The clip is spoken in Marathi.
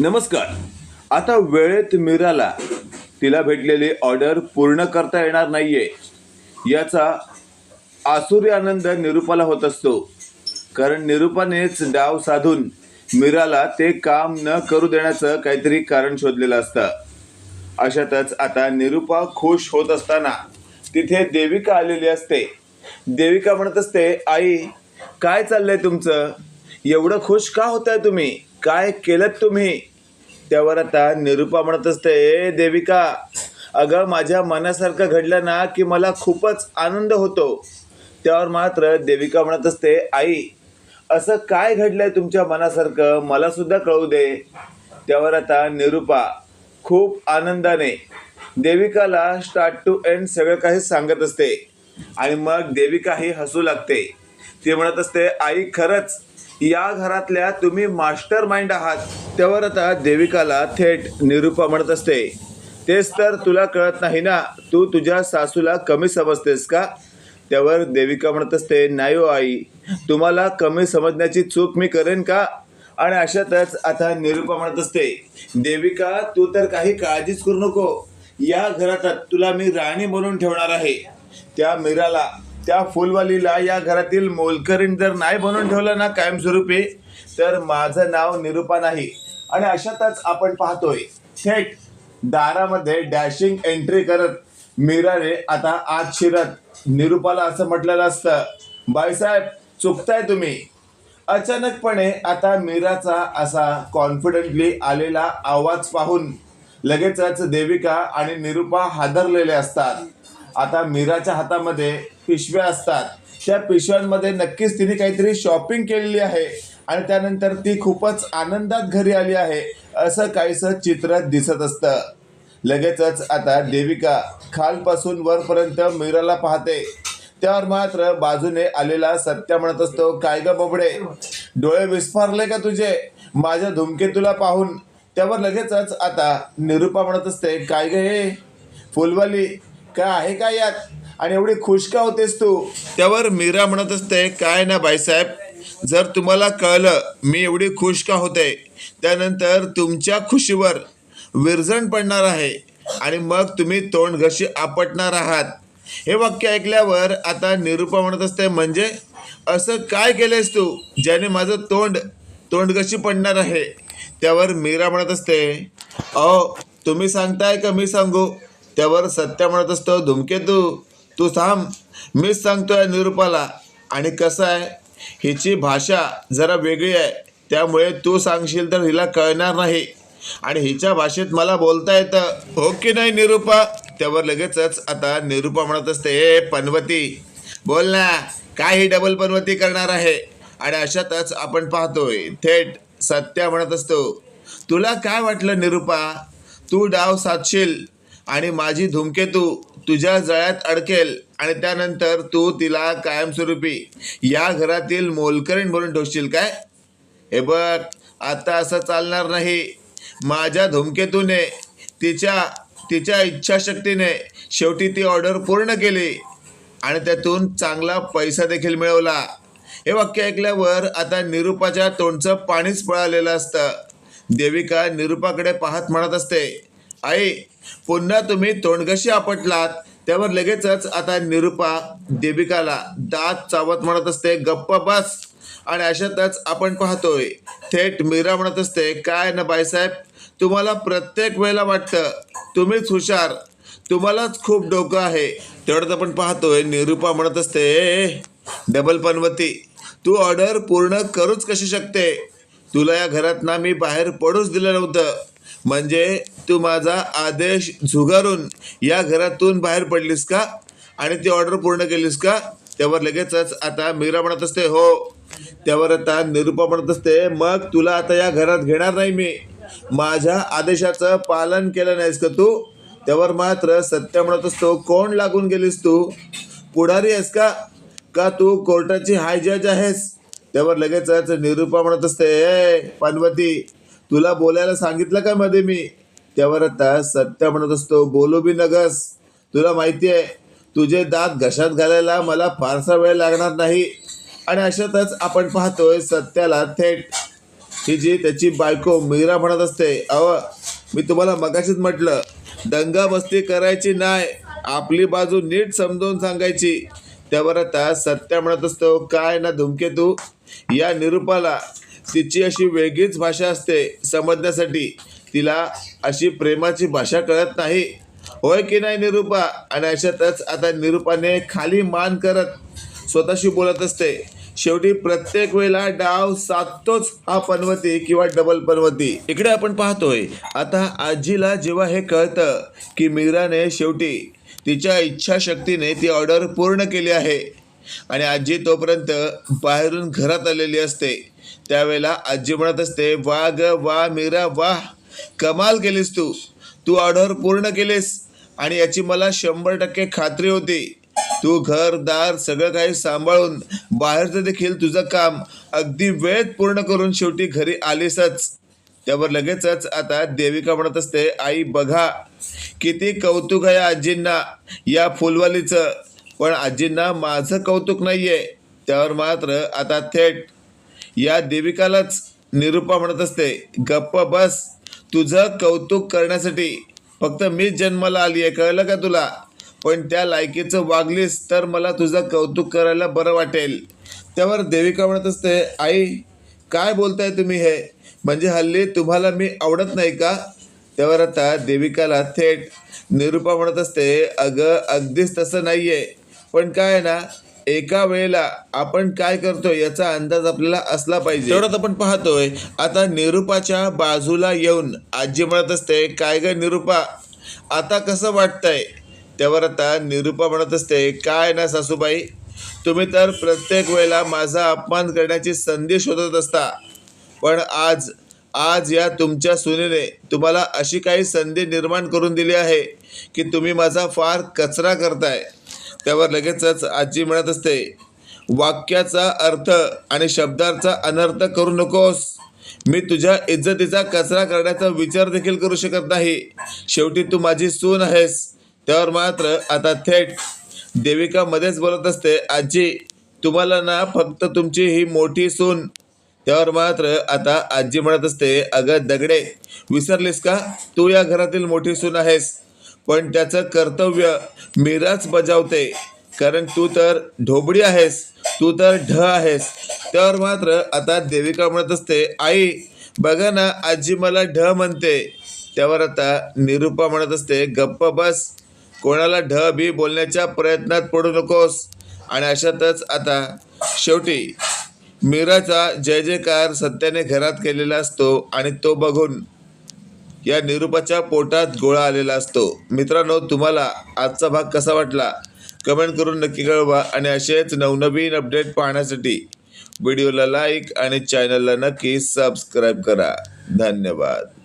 नमस्कार. आता वेळेत मीराला तिला भेटलेली ऑर्डर पूर्ण करता येणार नाहीये. याचा आसुरी आनंद निरूपाला होत असतो. कारण निरूपानेच डाव साधून मीराला ते काम न करू देण्याचं काहीतरी कारण शोधलेलं असतं. अशातच आता निरूपा खुश होत असताना तिथे देविका आलेली असते. देविका म्हणत असते आई काय चाललंय तुमचं? एवढं खुश का होताय तुम्ही? काय केलं तुम्ही? त्यावर आता निरूपा म्हणत असते ए देविका अगं माझ्या मनासारखं घडलं ना की मला खूपच आनंद होतो. त्यावर मात्र देविका म्हणत असते आई असं काय घडलंय तुमच्या मनासारखं? मला सुद्धा कळू दे. त्यावर आता निरूपा खूप आनंदाने देविकाला स्टार्ट टू एंड सगळं काही सांगत असते. आणि मग देविका ही हसू लागते. ती म्हणत असते आई खरंच या घरातल्या तुम्ही मास्टर माइंड आहात त्यावर आता देविकाला थेट निरूपा म्हणत असते. तेच तर तुला कळत नाही ना तू तुझ्या सासूला कमी समजतेस का? त्यावर देविका म्हणत असते नाही हो आई तुम्हाला कमी समजण्याची चूक मी करेन का? आणि अशातच आता निरूपा म्हणत असते देविका तू तर काही काळजीच करू नको. या घरात तुला मी राणी म्हणून ठेवणार आहे. त्या मीराला त्या फुलवालीला या घरातील मोलकरीण जर नाही बनवून ठेवलं ना कायमस्वरूपी तर माझं नाव निरूपा नाही. आणि अशातच आपण पाहतोय थेट दारामध्ये डॅशिंग एंट्री करत मीराने आता आत शिरत निरूपाला असं म्हटलेलं असतं बाईसाहेब चुकताय तुम्ही. अचानकपणे आता मीराचा असा कॉन्फिडेंटली आलेला आवाज पाहून लगेचच देविका आणि निरूपा हादरलेले असतात. आता मीराच्या हातामध्ये पिशव्या असतात. त्या पिशव्यांमध्ये नक्कीच तिने काहीतरी शॉपिंग केलेली आहे आणि त्यानंतर ती खूपच आनंदात घरी आली आहे असं काहीसं चित्र दिसत असतं. लगेचच आता देविका खालपासून वरपर्यंत मीराला पाहते. त्यावर मात्र बाजूने आलेला सत्या म्हणत असतो काय ग बोबडे डोळे विस्फारले का तुझे? माझ्या धुमकेतूला पाहून. त्यावर लगेचच आता निरूपा म्हणत असते काय ग हे? फुलवाली काय आहे का यात आणि एवढी खुश का होतेस तू? त्यावर मीरा म्हणत असते काय ना बाईसाहेब जर तुम्हाला कळलं मी एवढी खुश का होते त्यानंतर तुमच्या खुशीवर विरजण पडणार आहे आणि मग तुम्ही तोंड घशी आपटणार आहात. हे वाक्य ऐकल्यावर आता निरूपा म्हणत असते म्हणजे असं काय केलंयस तू ज्याने माझं तोंड तोंडघशी पडणार आहे? त्यावर मीरा म्हणत असते अहो तुम्ही सांगताय का मी सांगू? त्यावर सत्या म्हणत असतो धुमकेतू. तू थांब मीच सांगतोय निरूपाला. आणि कसं आहे? हिची भाषा जरा वेगळी आहे. त्यामुळे तू सांगशील तर हिला कळणार नाही. आणि हिच्या भाषेत मला बोलता येतं. हो की नाही निरूपा? त्यावर लगेचच आता निरूपा म्हणत असते हे पनवती बोल ना काय ही डबल पनवती करणार आहे? आणि अशातच आपण पाहतोय थेट सत्या म्हणत असतो तुला काय वाटलं निरूपा? तू डाव साधशील. आणि माझी धूमकेतू तुझ्या जळ्यात अडकेल आणि त्यानंतर तू तिला कायमस्वरूपी या घरातील मोलकरीण म्हणून ठेवशील काय? हे बघ आता असं चालणार नाही. माझ्या धुमकेतूने तिच्या तिच्या इच्छाशक्तीने शेवटी ती ऑर्डर पूर्ण केली आणि त्यातून चांगला पैसा देखील मिळवला. हे वाक्य ऐकल्यावर आता निरूपाच्या तोंडचं पाणीच पळालेलं असतं. देविका निरूपाकडे पाहत म्हणत असते आई पुन्हा तुम्ही तोंडगशी आपटलात. त्यावर लगेचच आता निरुपा देबिकाला दात चावत म्हणत असते गप्प बस. आणि अशातच आपण पाहतोय थेट मीरा म्हणत असते काय ना बाईसाहेब तुम्हाला प्रत्येक वेळेला वाटतं तुम्हीच हुशार तुम्हालाच खूप डोकं आहे. तेवढंच आपण पाहतोय निरुपा म्हणत असते डबल पनवती तू ऑर्डर पूर्ण करूच कशी शकते? तुला या घरात ना मी बाहेर पडूच दिलं नव्हतं. म्हणजे तू माझा आदेश झुगारून या घरातून बाहेर पडलीस का? आणि ती ऑर्डर पूर्ण केलीस का? त्यावर लगेचच आता मीरा म्हणत असते हो. त्यावर आता निरूपा म्हणत असते मग तुला आता या घरात घेणार नाही मी. माझ्या आदेशाचं पालन केलं नाहीस का तू? त्यावर मात्र सत्य म्हणत असतो कोण लागून गेलीस तू? पुढारी आहेस का? का तू कोर्टाची हाय जज आहेस? त्यावर लगेचच निरूपा म्हणत असते ए पानवती तुला बोलायला सांगितलं का मध्ये मी? त्यावर आता सत्य म्हणत असतो. बोलू बी नगस. तुला माहिती आहे तुझे दात घशात घालायला मला फारसा वेळ लागणार नाही. आणि अशातच आपण पाहतोय सत्याला थेट. ही जी त्याची बायको मीरा म्हणत असते अव मी तुम्हाला मगाशीच म्हटलं दंगा मस्ती करायची नाही. आपली बाजू नीट समजावून सांगायची. त्यावर आता सत्या म्हणत असतो काय ना धुमकेतू? या निरूपाला. तिची अशी वेगळीच भाषा असते समजण्यासाठी. तिला अशी प्रेमाची भाषा कळत नाही. होय की नाही निरूपा? आणि अशातच आता निरूपाने खाली मान करत स्वतःशी बोलत असते. शेवटी प्रत्येक वेळेला डाव साधतोच हा पनवती किंवा डबल पनवती. इकडे आपण पाहतोय आता आजीला जेव्हा हे कळतं की मीराने शेवटी तिच्या इच्छाशक्तीने ती ऑर्डर पूर्ण केली आहे. आणि आजी तोपर्यंत बाहेरून घरात आलेली असते. त्यावेळेला आजी म्हणत असते वा ग वा मीरा वा कमाल केलीस तू. तू ऑर्डर पूर्ण केलीस आणि याची मला शंभर टक्के खात्री होती. तू घरदार सगळं काही सांभाळून बाहेरचं देखील तुझं काम अगदी वेळेत पूर्ण करून शेवटी घरी आलीसच. त्यावर लगेचच आता देविका म्हणत असते आई बघा किती कौतुक आहे आजींना या फुलवालीचं. पण आजींना माझं कौतुक नाहीये. त्यावर मात्र आता थेट या देविकालाच निरूपा म्हणत असते गप्प बस तुझं कौतुक करण्यासाठी. फक्त मीच जन्माला आली आहे कळलं का तुला? पण त्या लायकीचं वागलीस तर मला तुझं कौतुक करायला बरं वाटेल. त्यावर देविका म्हणत असते आई काय बोलताय तुम्ही हे? म्हणजे हल्ली तुम्हाला मी आवडत नाही का? त्यावर आता देविकाला थेट निरूपा म्हणत असते अगं अगदीच तसं नाही आहे पण काय आहे ना एका वेळेला आपण काय करतोय याचा अंदाज आपल्याला असला पाहिजे. तेवढ्यात आपण पाहतोय. आता निरूपाच्या बाजूला येऊन आजी म्हणत असते काय ग निरूपा? आता कसं वाटतंय? त्यावर आता निरूपा म्हणत असते काय ना सासूबाई तुम्ही तर प्रत्येक वेळेला माझा अपमान करण्याची संधी शोधत असता. पण आज आज या तुमच्या सुनेने तुम्हाला अशी काही संधी निर्माण करून दिली आहे की तुम्ही माझा फार कचरा करताय. त्यावर लगेचच आजी म्हणत असते वाक्याचा अर्थ आणि शब्दाचा अनर्थ करू नकोस. मी तुझ्या इज्जतीचा कचरा करण्याचा विचार देखील करू शकत नाही. शेवटी तू माझी सून आहेस. त्यावर मात्र आता थेट देविका मध्येच बोलत असते आजी तुम्हाला ना फक्त तुमची ही मोठी सून. त्यावर मात्र आता आजी म्हणत असते अगं दगडे विसरलीस का? तू या घरातील मोठी सून आहेस. पण त्याचं कर्तव्य मीराच बजावते. कारण तू तर ढोबडी आहेस तू तर ढ आहेस. त्यावर मात्र आता देविका म्हणत असते आई बघा ना आजी मला ढ म्हणते. त्यावर आता निरूपा म्हणत असते गप्प बस कोणाला ढ बी बोलण्याच्या प्रयत्नात पडू नकोस. आणि अशातच आता शेवटी मीराचा जय जयकार सत्याने घरात केलेला असतो आणि तो बघून या निरूपाच्या पोटात गोळा आलेला असतो. मित्रांनो तुम्हाला आजचा भाग कसा वाटला? कमेंट करून नक्की कळवा आणि असेच नवनवीन अपडेट पाहण्यासाठी व्हिडिओला लाईक आणि चॅनलला नक्की सबस्क्राईब करा. धन्यवाद.